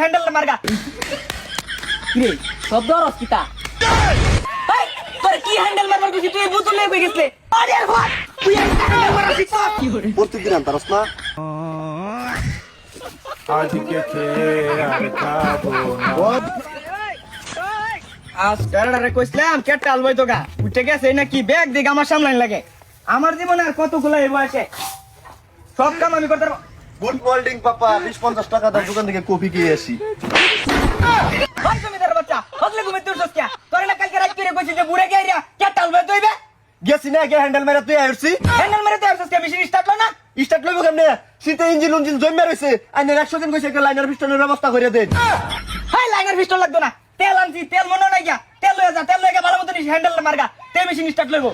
Handle Marga. কিরে শব্দ রস্কিতা এই, তোর কি হ্যান্ডেল মারবার কইছি তুই বুতুল লেগে গেছলে। আরে ভাই তুই হ্যান্ডেল মারা শিখছ প্রত্যেকদিন আনতারস না? আজকে খেয়ে আর খাব আজ কারাডারে কইছিলাম কেটে আলবই তো উঠে গেছে না কি ব্যাগ দিকে আমার সামলাইন লাগে। আমার জীবনে আর কতগুলো এই বয়সে? সব কাম আমি করতে পারব। Good morning papa. বিশ পঞ্চাশ টাকা তার দোকান থেকে কফি খেয়ে আসি। ভাই জমিদার বাচ্চা হজলে ঘুমে তুই তোর না কালকে রাত করে কইছিস যে বুড়ে গেরিয়া কেটে আলবই তুইবে গেছি না গে হ্যান্ডেল মেরে তুই আইরছি। হ্যান্ডেল মেরে তুই সস্কিয়া মেশিন স্টার্ট না? স্টার্ট লইব কেমনে? শীতে ইঞ্জিন উঞ্জিন জমে রয়েছে আইনের একশো দিন কইছে একটা লাইনার পিস্টনের ব্যবস্থা করে দেন হাই লাইনার লাগতো না। তেল আনছি তেল মনে নাই তেল লয়ে যা তেল লয়ে গিয়া ভালো মতো হ্যান্ডেল মারগা। তে মেশিন স্টার্ট লইব।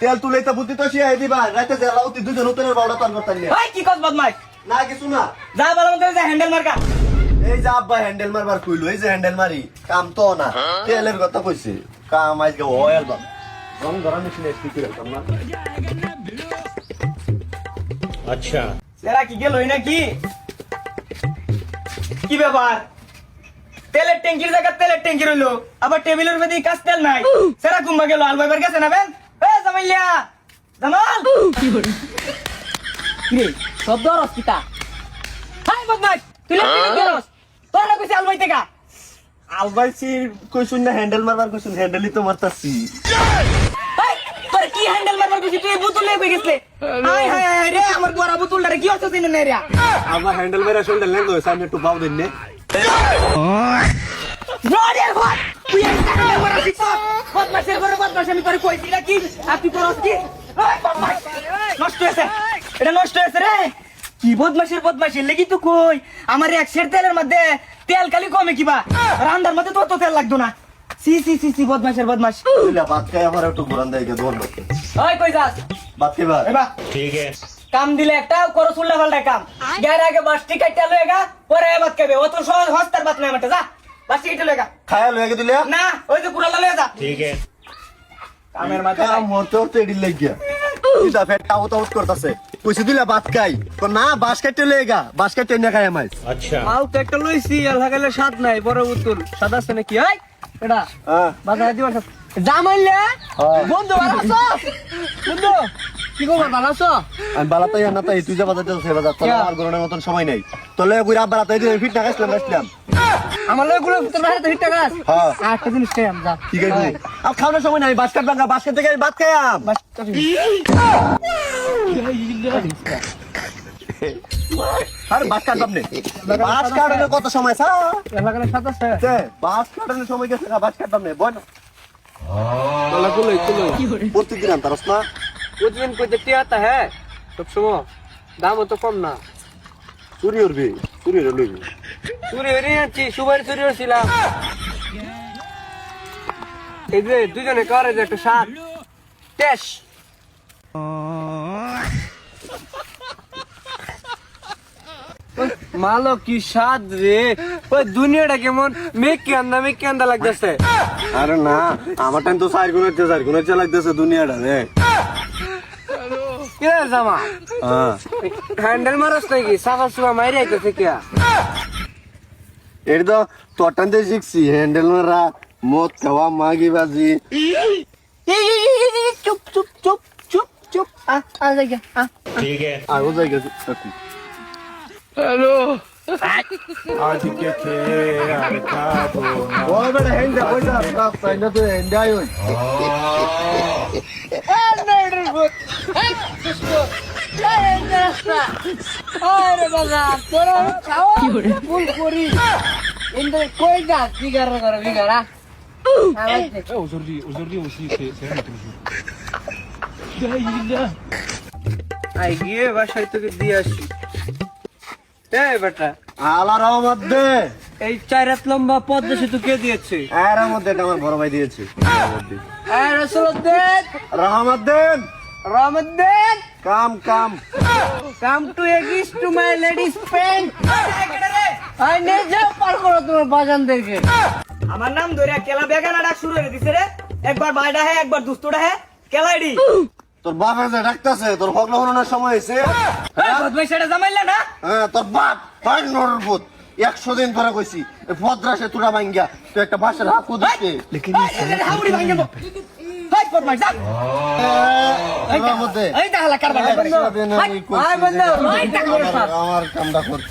তেল তুলে তো বুদ্ধি তো শিয়াই দিবা। রাতে জেলা উতি দুজন উত্তরের বারোটা তান করতাম কি কস বদমাই না কিছু না। যা মতো যা হ্যান্ডেল মারগা। এই যে আব্বা হ্যান্ডেল মারবার কইলো এই যে হ্যান্ডেল মারি কাম তো না। তেলের কথা কইছে কাম আজকে অয়েল বাম রং ধরা মেশিনে স্পিকার করতাম না। আচ্ছা। সেরা কি গেল নাকি? কি ব্যাপার? তেলের ট্যাঙ্কির জায়গা তেলের ট্যাঙ্কি রইল। আবার টেবিলের মধ্যে কাজ তেল নাই। সেরা কুম্বা গেল আলবাইবার গেছে না বেন? এ জামাইলিয়া জামাল! কিরে শব্দ রস্কিতা হাই বদমাস তুই লাগতে গেলস তোর না কইছে আলবাই থেকে আলবাইছি কইছুন না হ্যান্ডেল মারবার কইছুন হ্যান্ডেলই তো মারতাছি। কি হ্যান্ডেল মারবার কইছি তুই বুতুল লেগে গেছলে। হাই হাই হাই রে আমার গোরা বুতুলটা রে কি হচ্ছে দিন নে রে? আমার হ্যান্ডেল মেরা শোল্ডার লেগ হইছে আমি একটু পাও দিন নে। রোডের ভাত তুই একটা হ্যান্ডেল মারা শিখছ বদমাসের ঘরে বদমাস আমি তোরে কইছি নাকি? আর তুই করস কি? নষ্ট হয়েছে। এটা নষ্ট হয়েছে রে। কি বদমাসের বদমাসের লেগি তো কই? আমার এক সের তেলের মধ্যে তেল খালি কমে কিবা রান্দার মধ্যে তো অত তেল লাগতো না। সি সি সি সি বদমাসের বদমাস ভাত খাই আমার একটু ঘুরান দেয় দোর লোকে ওই কই যাস? ভাত খাইবা এবা ঠিক আছে। কাম দিলে একটা করো চুল্লা ফাল্টা কাম। গ্যার আগে বাস টিকাইট লয়ে গা পরে বাত খাবে অত সহজ হস্তার বাত নাই মাঠে যা। বাস টিকাইট লয়ে গা। খায়া লয়ে দিলে না ওই যে কুড়ালা লয়ে যা। ঠিক আছে। কামের মাথা কাম হতে হতে এডি লাগিয়া ইদা ফেট আউট আউট করতাছে। কইছে দিলা খাই। না বাস কাটতে লেগা বাস কাটতে না খাই আমাই আচ্ছা। মাল তো একটা লইছি আর লাগালে স্বাদ নাই বড় স্বাদ আছে নাকি? এই এটা বাজারে জামাইলে হ্যাঁ। বন্ধু কি খবর ভালো আছো? আমি বালা তাই না তাই তুই যা বাজার তোর? গরনের মতন সময় নাই। তোলে কইরা বালা তাই দিন ফিট না খাইছিলাম খাইছিলাম। আমারগুলো হ্যাঁ। হ্যাঁ। সময় নাই বাস বাস আর বাস বাস কত সময় বাস সময় বাস নে বল প্রতিদিন আনতা না? প্রতিদিন হ্যাঁ সব সময় দাম তো কম না। চুরি করবি চুরি হলে চুরি হরি আনছি সুবারি চুরি হচ্ছিলাম এই যে দুজনে করে যে একটা সাত টেস। মালো কি স্বাদ রে। ওই দুনিয়াটা কেমন মেকি আন্দা মেকি আন্দা লাগতেছে। আরে না আমার টাইম তো চার গুণের চার গুণের চা লাগতেছে দুনিয়াটা রে। কে জামা? হ্যাঁ। হ্যান্ডেল মারস নাকি? সাফা সুফা মাইরে আইতেছে কে এটা তো থেকে শিখছি হ্যান্ডেল মারা মদ খাওয়া মাগি বাজি। চুপ চুপ চুপ চুপ চুপ। আ আ জায়গা আ। ঠিক আছে। আরও যাই গেছে হ্যালো। আজকে খেয়ে আর খাব ও বেটা হ্যান্ডে কইতা রাস্তা এটা তো হ্যান্ডে আই হই আরে বাবা তোরা খাও ফুল করি ইন্দে কই যা বিগার করে বিগারা আই গিয়ে বাসায় তোকে দিয়ে আসি। এ বেটা। আলার মধ্যে এই চার হাত লম্বা পদ্মা সেতু কে দিয়েছে? এর মধ্যে আমার বড় ভাই দিয়েছে। এই Rasuluddin. Rahmaddin Rahmaddin come come. Come to এগিস to my ladies friend. আই নে যাও পার করো তোমার আমার নাম ধরিয়া কেলা বেগানা ডাক শুরু হয়ে দিছে রে। একবার বাইডা একবার কেলাইডি তোর বাপ এসে তোর ভগ্ন সময় হয়েছে। সেটা জামাইলে না? হ্যাঁ তোর বাপ একশো দিন ধরে কইছি ভদ্রাসে তুরা ভাঙ্গা তুই একটা বাসের হাফু দিচ্ছে আমার কামটা করছি।